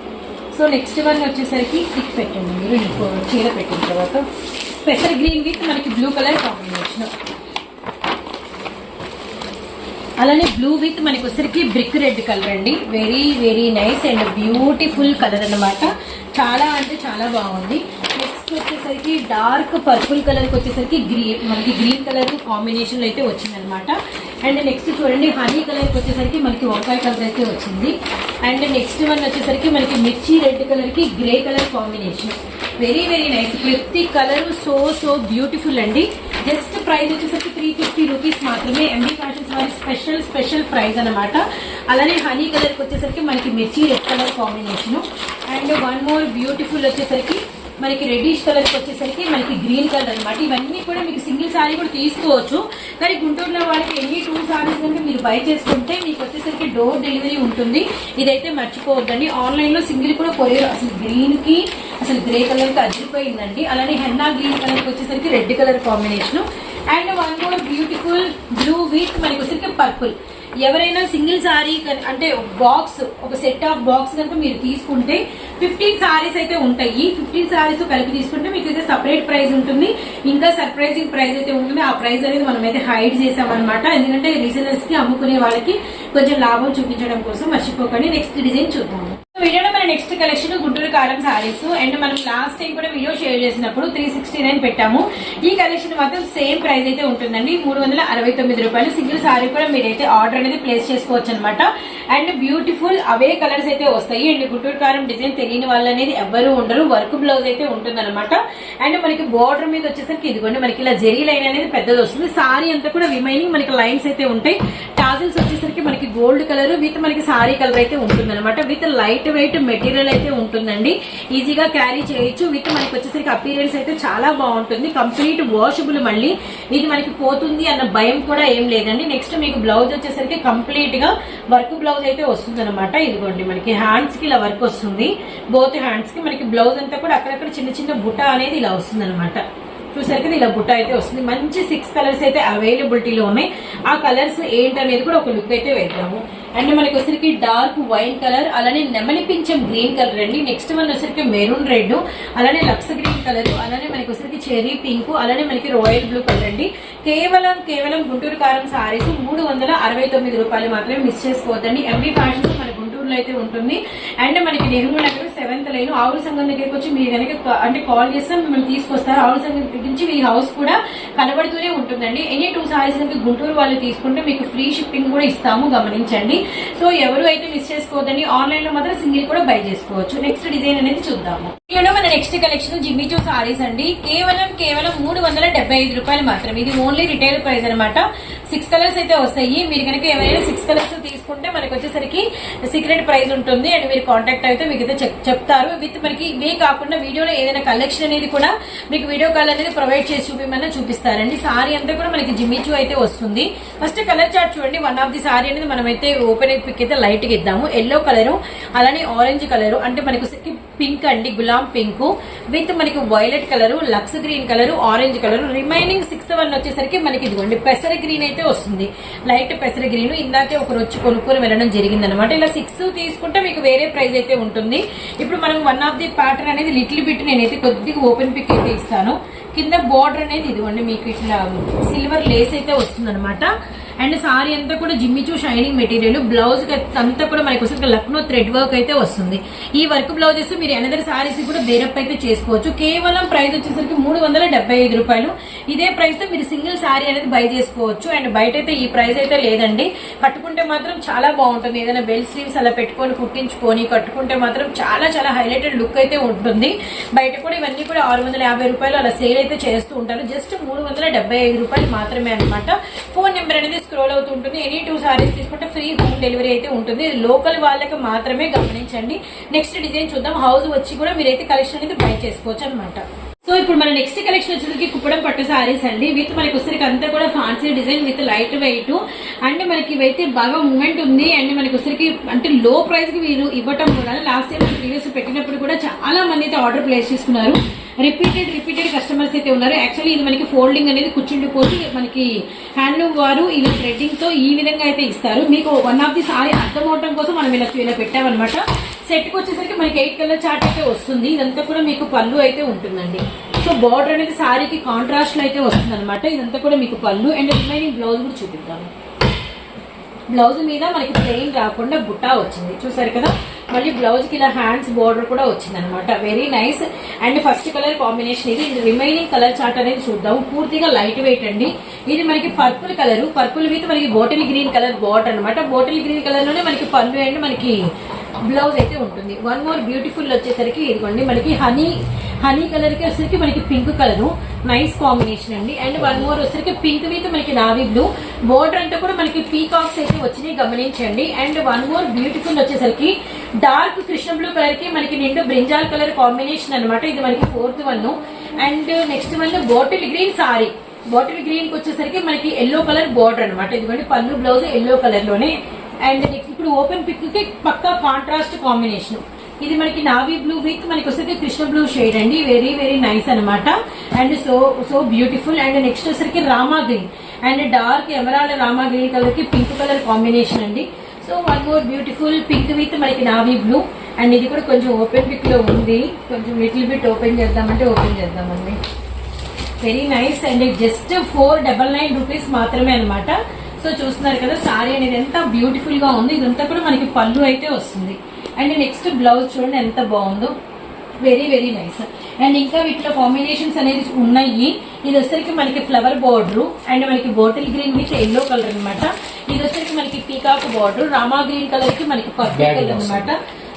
సో నెక్స్ట్ వన్ వచ్చేసరికి పిక్ పెట్టండి. మీరు చీర పెట్టిన తర్వాత పెసర్ గ్రీన్ విత్ మనకి బ్లూ కలర్ కాంబినేషన్ అలానే బ్లూ విత్ మనకి వచ్చరికి బ్రిక్ రెడ్ కలర్ అండి. Very very nice and beautiful colour అన్నమాట. చాలా అంటే చాలా బాగుంది. వచ్చేసరికి డార్క్ పర్పుల్ కలర్కి వచ్చేసరికి గ్రీన్ మనకి గ్రీన్ కలర్ కాంబినేషన్ అయితే అయితే వచ్చిందనమాట అండ్ నెక్స్ట్ చూడండి హనీ కలర్కి వచ్చేసరికి మనకి వంకాయ కలర్ అయితే వచ్చింది. అండ్ నెక్స్ట్ వన్ వచ్చేసరికి మనకి మిర్చి రెడ్ కలర్కి grey colour combination very very nice ప్రతి కలర్ సో సో బ్యూటిఫుల్ అండి. జస్ట్ ప్రైస్ వచ్చేసరికి త్రీ ఫిఫ్టీ రూపీస్ మాత్రమే. ఎంబీ ఫ్యాషన్స్ వారి స్పెషల్ స్పెషల్ ప్రైస్ అనమాట అలానే హనీ కలర్కి వచ్చేసరికి మనకి మిర్చి red colour combination and one more beautiful వచ్చేసరికి మనకి రెడ్డిష్ కలర్కి వచ్చేసరికి మనకి గ్రీన్ కలర్ అన్నమాట. ఇవన్నీ కూడా మీకు సింగిల్ సారీ కూడా తీసుకోవచ్చు. కానీ గుంటూరులో వాళ్ళకి ఎన్ని టూ సారీస్ కనుక మీరు బై చేసుకుంటే మీకు వచ్చేసరికి డోర్ డెలివరీ ఉంటుంది. ఇదైతే మర్చిపోవద్దండి. ఆన్లైన్లో సింగిల్ కూడా కొరియర్ అసలు గ్రీన్కి అసలు గ్రే కలర్కి అదిరిపోయిందండి అలానే హెన్నా గ్రీన్ కలర్కి వచ్చేసరికి red colour combination and one more beautiful blue with మనకి వచ్చేసరికి పర్పుల్ ఎవరైనా సింగిల్ సారీ అంటే బాక్స్ ఒక సెట్ ఆఫ్ బాక్స్ కనుక మీరు తీసుకుంటే ఫిఫ్టీన్ సారీస్ అయితే ఉంటాయి. ఫిఫ్టీన్ సారీస్ కలిపి తీసుకుంటే మీకు అయితే సపరేట్ ప్రైస్ ఉంటుంది. ఇంకా సర్ప్రైజింగ్ ప్రైస్ అయితే ఉంటుంది. ఆ ప్రైస్ అనేది మనం అయితే హైడ్ చేసామన్నమాట. ఎందుకంటే రీసెలర్స్కి అమ్ముకునే వాళ్ళకి కొంచెం లాభం చూపించడం కోసం మర్చిపోకండి. నెక్స్ట్ డిజైన్ చూద్దాం వీడియోలో మన నెక్స్ట్ కలెక్షన్ గుంటూరు కారం సారీస్ అండ్ మనం లాస్ట్ టైం కూడా వీడియో షేర్ చేసినప్పుడు త్రీ సిక్స్టీ నైన్ పెట్టాము. ఈ కలెక్షన్ మాత్రం సేమ్ ప్రైస్ అయితే ఉంటుందండి. మూడు వందల అరవై తొమ్మిది రూపాయలు. సింగిల్ సారీ కూడా మీరైతే ఆర్డర్ అనేది ప్లేస్ చేసుకోవచ్చు అనమాట అండ్ బ్యూటిఫుల్ అవే కలర్స్ అయితే వస్తాయి. అండ్ గుంటూరు కారం డిజైన్ తెలియని వాళ్ళు అనేది ఎవరు ఉండరు. వర్క్ బ్లౌజ్ అయితే ఉంటుంది అండ్ మనకి బార్డర్ మీద వచ్చేసరికి ఇదిగోండి మనకి ఇలా జెరీ లైన్ అనేది పెద్దది వస్తుంది. సారీ అంతా కూడా రిమైనింగ్ మనకి లైన్స్ అయితే ఉంటాయి. టాజిల్స్ వచ్చేసరికి మనకి గోల్డ్ కలర్ విత్ మనకి సారీ కలర్ అయితే ఉంటుంది విత్ లైట్ వెయిట్ మెటీరియల్ అయితే ఉంటుందండి. ఈజీగా క్యారీ చేయొచ్చు. విత్ మనకి వచ్చేసరికి అపీరియన్స్ అయితే చాలా బాగుంటుంది. కంప్లీట్ వాషబుల్ మళ్ళీ. ఇది మనకి పోతుంది అన్న భయం కూడా ఏం లేదండి. నెక్స్ట్ మీకు బ్లౌజ్ వచ్చేసరికి కంప్లీట్గా వర్క్ బ్లౌజ్ అయితే వస్తుంది అనమాట ఇదిగోండి మనకి హ్యాండ్స్కి ఇలా వర్క్ వస్తుంది. బోత్ హ్యాండ్స్కి మనకి బ్లౌజ్ అంతా కూడా అక్కడక్కడ చిన్న చిన్న బుట్ట అనేది ఇలా వస్తుంది అనమాట చూసారు కదా ఇలా బుట్ట అయితే వస్తుంది. మంచి సిక్స్ కలర్స్ అయితే అవైలబిలిటీలో ఉన్నాయి. ఆ కలర్స్ ఏంటనేది కూడా ఒక లుక్ అయితే వేద్దాము. అండ్ మనకి వచ్చరికి డార్క్ వైన్ కలర్ అలానే నెమలి పింఛం గ్రీన్ కలర్ అండి. నెక్స్ట్ వన్ వచ్చరికి మెరూన్ రెడ్ అలానే లక్స్ గ్రీన్ కలర్ అలానే మనకి వచ్చరికి చెరీ పింక్ అలానే మనకి రాయల్ బ్లూ కలర్ అండి. కేవలం కేవలం గుంటూరు కారం సారీస్ మూడు వందల అరవై తొమ్మిది రూపాయలు మాత్రమే మిస్ చేసుకోవద్దండి. ఎంబీ ఫ్యాషన్స్ గుంటూరులో అయితే ఉంటుంది. అండ్ మనకి నెహ్రూ నగర్ సెవెంత్ లైన్ ఆవుల సంఘం దగ్గరికి వచ్చి మీరు కనుక అంటే కాల్ చేస్తే మిమ్మల్ని తీసుకొస్తారు. ఆవుల సంఘం నుంచి మీ హౌస్ కూడా కనబడుతూనే ఉంటుందండి. ఎనీ టూ సారీస్ కనుక గుంటూరు వాళ్ళు తీసుకుంటే మీకు ఫ్రీ షిప్పింగ్ కూడా ఇస్తాము గమనించండి. సో ఎవరు అయితే మిస్ చేసుకోవద్దండి ఆన్లైన్లో మాత్రం సింగిల్ కూడా బై చేసుకోవచ్చు. నెక్స్ట్ డిజైన్ అనేది చూద్దాము. మన నెక్స్ట్ కలెక్షన్ జిమ్మిచో సారీస్ అండి. కేవలం కేవలం మూడు వందల డెబ్బై ఐదు రూపాయలు మాత్రం ఇది ఓన్లీ రిటైల్ ప్రైస్ అనమాట సిక్స్ కలర్స్ అయితే వస్తాయి. మీరు కనుక ఎవరైనా సిక్స్ కలర్స్ తీసుకుంటే మనకి వచ్చేసరికి సీక్రెట్ ప్రైస్ ఉంటుంది. అండ్ మీరు కాంటాక్ట్ అయితే మీకు అయితే చెప్- చెప్తారు. విత్ మనకి ఇవే కాకుండా వీడియోలో ఏదైనా కలెక్షన్ అనేది కూడా మీకు వీడియో కాల్ అనేది ప్రొవైడ్ చేసి చూపించమన్నా చూపిస్తారండి. సారీ అంతా కూడా మనకి జిమ్మిచూ అయితే వస్తుంది. ఫస్ట్ కలర్ చార్ట్ చూడండి. వన్ ఆఫ్ ది సారీ అనేది మనం అయితే ఓపెన్ పిక్ అయితే లైట్గా ఇద్దాము. ఎల్లో కలర్ అలానే ఆరెంజ్ కలర్ అంటే మనకు పింక్ అండి గులాం పింక్. విత్ మనకి violet colour Lux green colour orange colour. Remaining sixth one వచ్చేసరికి మనకి ఇదిగోండి పెసర గ్రీన్ అయితే వస్తుంది. లైట్ పెసర గ్రీన్. ఇందాకే ఒకరు వచ్చి కొనుక్కొని వెళ్ళడం జరిగింది అనమాట ఇలా సిక్స్ తీసుకుంటే మీకు వేరే ప్రైస్ అయితే ఉంటుంది. ఇప్పుడు మనం వన్ ఆఫ్ ది ప్యాటర్న్ అనేది లిటిల్ బిట్ నేనైతే కొద్దిగా ఓపెన్ పిక్ అయితే ఇస్తాను. కింద బార్డర్ అనేది ఇదిగోండి మీకు ఇట్లా సిల్వర్ లేస్ అయితే వస్తుంది అండ్ సారీ అంతా కూడా జిమ్మిచూ షైనింగ్ మెటీరియల్ బ్లౌజ్ అంతా కూడా మనకి వస్తుంది. లక్నో థ్రెడ్ వర్క్ అయితే వస్తుంది. ఈ వర్క్ బ్లౌజెస్ మీరు ఎనదర్ సారీస్ కూడా బేరప్ అయితే చేసుకోవచ్చు. కేవలం ప్రైస్ వచ్చేసరికి మూడు వందల ఐదు రూపాయలు. ఇదే ప్రైస్తో మీరు సింగిల్ సారీ అనేది బై చేసుకోవచ్చు. అండ్ బయట అయితే ఈ ప్రైస్ అయితే లేదండి. కట్టుకుంటే మాత్రం చాలా బాగుంటుంది. ఏదైనా బెల్ స్లీవ్స్ అలా పెట్టుకొని కుట్టించుకొని కట్టుకుంటే మాత్రం చాలా చాలా హైలైటెడ్ లుక్ అయితే ఉంటుంది. బయట కూడా ఇవన్నీ కూడా ఆరు వందల యాభై రూపాయలు అలా సేల్ అయితే చేస్తూ ఉంటారు. జస్ట్ మూడు వందల ఐదు రూపాయలు మాత్రమే అనమాట ఫోన్ నెంబర్ అనేది స్క్రోల్ అవుతుంటుంది ఎనీ టూ సారీస్ తీసుకుంటే ఫ్రీ హోమ్ డెలివరీ అయితే ఉంటుంది. ఇది లోకల్ వాళ్ళకి మాత్రమే గమనించండి. నెక్స్ట్ డిజైన్ చూద్దాం. హౌస్ వచ్చి కూడా మీరైతే కలెక్షన్ అనేది బై చేసుకోవచ్చు అనమాట సో ఇప్పుడు మన నెక్స్ట్ కలెక్షన్ వచ్చేసరికి కుప్పడం పట్టు సారీస్ అండి. విత్ మనకి వచ్చేసరికి అంతా కూడా fancy design with light weight and మనకి ఇవైతే బాగా మూమెంట్ ఉంది. అండ్ మనకి వచ్చేసరికి అంటే లో ప్రైస్కి వీరు ఇవ్వటం కూడా లాస్ట్ టైం ప్రీవియస్ పెట్టినప్పుడు కూడా చాలా మంది అయితే ఆర్డర్ ప్లేస్ చేసుకున్నారు. రిపీటెడ్ రిపీటెడ్ కస్టమర్స్ అయితే ఉన్నారు. యాక్చువల్లీ ఇది మనకి ఫోల్డింగ్ అనేది కూర్చుండిపోయి మనకి హ్యాండ్లూమ్ వారు ఇలా థ్రెడ్డింగ్తో ఈ విధంగా అయితే ఇస్తారు. మీకు వన్ ఆఫ్ ది సారీ అర్థం అవటం కోసం మనం ఇలా ఇలా పెట్టామన్నమాట. సెట్ వచ్చేసరికి మనకి ఎయిట్ కలర్ చార్ట్ అయితే వస్తుంది. ఇదంతా కూడా మీకు పళ్ళు అయితే ఉంటుందండి. సో బార్డర్ అనేది సారీకి కాంట్రాస్ట్లో అయితే వస్తుంది అనమాట ఇదంతా కూడా మీకు పళ్ళు. అండ్ రిమైనింగ్ బ్లౌజ్ కూడా చూపిద్దాము. బ్లౌజ్ మీద మనకి ప్లెయిన్ రాకుండా బుట్టా వచ్చింది. చూసారు కదా? మళ్ళీ బ్లౌజ్కి ఇలా హ్యాండ్స్ బోర్డర్ కూడా వచ్చింది అనమాట very nice and first colour combination ఇది రిమైనింగ్ కలర్ చార్ట్ అనేది చూద్దాం పూర్తిగా లైట్ వెయిట్ అండి. ఇది మనకి పర్పుల్ కలర్ పర్పుల్ విత్ మనకి బాటిల్ గ్రీన్ కలర్ బాట్ అనమాట. బాటిల్ గ్రీన్ కలర్లోనే మనకి పళ్ళు అండ్ మనకి బ్లౌజ్ అయితే ఉంటుంది. వన్ మోర్ బ్యూటిఫుల్ వచ్చేసరికి ఇదిగోండి మనకి హనీ హనీ కలర్కి వచ్చేసరికి మనకి పింక్ కలర్ నైస్ కాంబినేషన్ అండి. అండ్ వన్ మోర్ వచ్చేసరికి పింక్ విత్ మనకి నావీ బ్లూ బోర్డర్ అంతా కూడా మనకి పీకాక్స్ అయితే వచ్చినాయి గమనించండి. అండ్ వన్ మోర్ బ్యూటిఫుల్ వచ్చేసరికి డార్క్ కృష్ణ బ్లూ కలర్కి మనకి నిండు బ్రింజాల్ కలర్ కాంబినేషన్ అన్నమాట. ఇది మనకి fourth one and next one bottle green sorry bottle గ్రీన్కి వచ్చేసరికి మనకి ఎల్లో కలర్ బోర్డర్ అనమాట ఇదిగోండి పళ్ళు బ్లౌజ్ ఎల్లో కలర్లోనే అండ్ నెక్స్ట్ ఇప్పుడు ఓపెన్ పిక్కి పక్కా కాంట్రాస్ట్ కాంబినేషన్ ఇది మనకి నావీ బ్లూ విత్ మనకి వచ్చేసరికి కృష్ణ బ్లూ షేడ్ అండి. వెరీ వెరీ నైస్ అనమాట and so so beautiful and next వచ్చేసరికి Rama green and dark emerald Rama green కలర్కి పింక్ కలర్ కాంబినేషన్ అండి. So one more beautiful pink with మనకి నావీ బ్లూ అండ్ ఇది కూడా కొంచెం ఓపెన్ పిక్లో ఉంది. కొంచెం లిటిల్ బిట్ ఓపెన్ చేద్దామంటే ఓపెన్ చేద్దామండి. Very nice and just four double nine rupees మాత్రమే అనమాట సో చూస్తున్నారు కదా సారీ అనేది ఎంత బ్యూటిఫుల్గా ఉంది ఇదంతా కూడా మనకి పళ్ళు అయితే వస్తుంది. అండ్ నెక్స్ట్ బ్లౌజ్ చూడండి ఎంత బాగుందో. వెరీ వెరీ నైస్ అండ్ ఇంకా వీటిలో కాంబినేషన్స్ అనేది ఉన్నాయి. ఇది వచ్చరికి మనకి ఫ్లవర్ బార్డర్ అండ్ మనకి bottle green with yellow colour అన్నమాట. ఇది వచ్చరికి మనకి పీకాక్ బార్డర్ రామా గ్రీన్ కలర్కి మనకి పర్పుల్ Bag కలర్ అన్నమాట.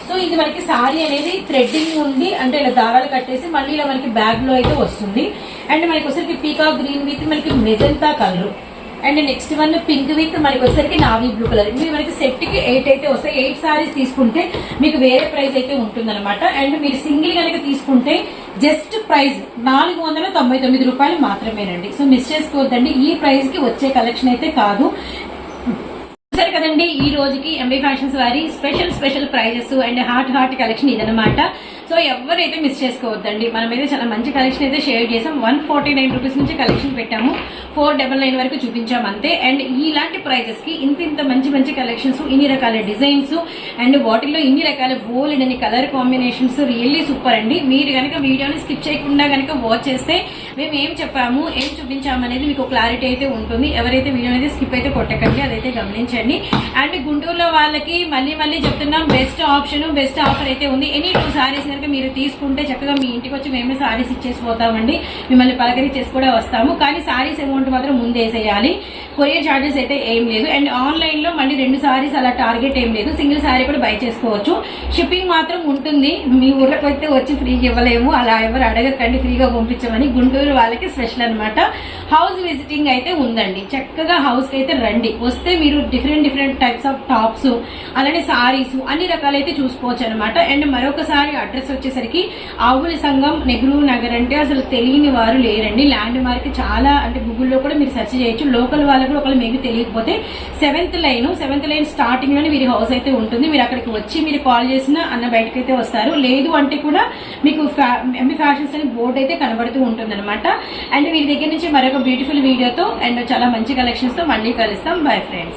సో ఇది మనకి సారీ అనేది థ్రెడ్డింగ్ ఉంది అంటే ఇలా దారాలు కట్టేసి మళ్ళీ ఇలా మనకి బ్యాగ్లో అయితే వస్తుంది. అండ్ మనకి వచ్చరికి పీకాక్ గ్రీన్ విత్ మనకి magenta colour and next one pink with మనకి వచ్చేసరికి నావీ బ్లూ కలర్. ఇవి మనకి సెట్కి ఎయిట్ అయితే వస్తాయి. ఎయిట్ సారీస్ తీసుకుంటే మీకు వేరే ప్రైస్ అయితే ఉంటుందన్నమాట. అండ్ మీరు సింగిల్ కనుక తీసుకుంటే జస్ట్ ప్రైస్ నాలుగు వందల తొంభై తొమ్మిది రూపాయలు మాత్రమేనండి. సో మిస్ చేసుకోవద్దండి. ఈ ప్రైస్కి వచ్చే కలెక్షన్ అయితే కాదు. సరే కదండి ఈ రోజుకి ఎంబీ ఫ్యాషన్స్ వారి special special prices and hot hot collection ఇదనమాట సో ఎవరైతే మిస్ చేసుకోవద్దండి మనం అయితే చాలా మంచి కలెక్షన్ అయితే షేర్ చేసాం. వన్ ఫార్టీ నైన్ రూపీస్ నుంచి కలెక్షన్ పెట్టాము. ఫోర్ డబల్ నైన్ వరకు చూపించాం అంతే. అండ్ ఇలాంటి ప్రైజెస్కి ఇంత ఇంత మంచి మంచి కలెక్షన్స్ ఇన్ని రకాల డిజైన్స్ అండ్ వాటిల్లో ఇన్ని రకాల బోల్డ్ అన్ని కలర్ కాంబినేషన్స్ రియల్లీ సూపర్ అండి. మీరు కనుక వీడియోని స్కిప్ చేయకుండా కనుక వాచ్ చేస్తే మేము ఏం చెప్పాము ఏం చూపించాము అనేది మీకు క్లారిటీ అయితే ఉంటుంది. ఎవరైతే వీడియో అయితే స్కిప్ అయితే కొట్టకండి అదైతే గమనించండి. అండ్ గుంటూరులో వాళ్ళకి మళ్ళీ మళ్ళీ చెప్తున్నాం బెస్ట్ ఆప్షన్ బెస్ట్ ఆఫర్ అయితే ఉంది. ఎనీ టూ సారీస్ కనుక మీరు తీసుకుంటే చక్కగా మీ ఇంటికి వచ్చి మేమే సారీస్ ఇచ్చేసి పోతామండి. మిమ్మల్ని పలకరించేసి కూడా వస్తాము. కానీ సారీస్ అమౌంట్ మాత్రం ముందేసేయాలి. కొరియర్ ఛార్జెస్ అయితే ఏం లేదు. అండ్ ఆన్లైన్లో మళ్ళీ రెండు సారీస్ అలా టార్గెట్ ఏం లేదు. సింగిల్ సారీ కూడా బై చేసుకోవచ్చు. షిప్పింగ్ మాత్రం ఉంటుంది. మీ ఊర్లోకి అయితే వచ్చి ఫ్రీగా ఇవ్వలేము. అలా ఎవరు అడగకండి. ఫ్రీగా పంపించమని గుంటూరు వాళ్ళకి స్పెషల్ అనమాట హౌస్ విజిటింగ్ అయితే ఉందండి. చక్కగా హౌస్కి అయితే రండి. వస్తే మీరు different different types of tops అలానే సారీస్ అన్ని రకాలైతే చూసుకోవచ్చు అనమాట అండ్ మరొకసారి అడ్రస్ వచ్చేసరికి ఆవుల సంఘం నెహ్రూ నగర్ అంటే అసలు తెలియని వారు లేరండి. ల్యాండ్ మార్క్ చాలా అంటే గూగుల్లో కూడా మీరు సెర్చ్ చేయొచ్చు. లోకల్ వాళ్ళ నెంబర్ ఒకళ్ళు మేబీ తెలియకపోతే సెవెంత్ లైన్ సెవెంత్ లైన్ స్టార్టింగ్లోనే వీరి హౌస్ అయితే ఉంటుంది. మీరు అక్కడికి వచ్చి మీరు కాల్ చేసిన అన్న బయటకు అయితే వస్తారు. లేదు అంటే కూడా మీకు ఎంబీ ఫ్యాషన్స్ అని బోర్డు అయితే కనబడుతూ ఉంటుంది అనమాట అండ్ వీరి దగ్గర నుంచి మరొక బ్యూటిఫుల్ వీడియోతో అండ్ చాలా మంచి కలెక్షన్స్తో మళ్ళీ కలుస్తాం. Bye friends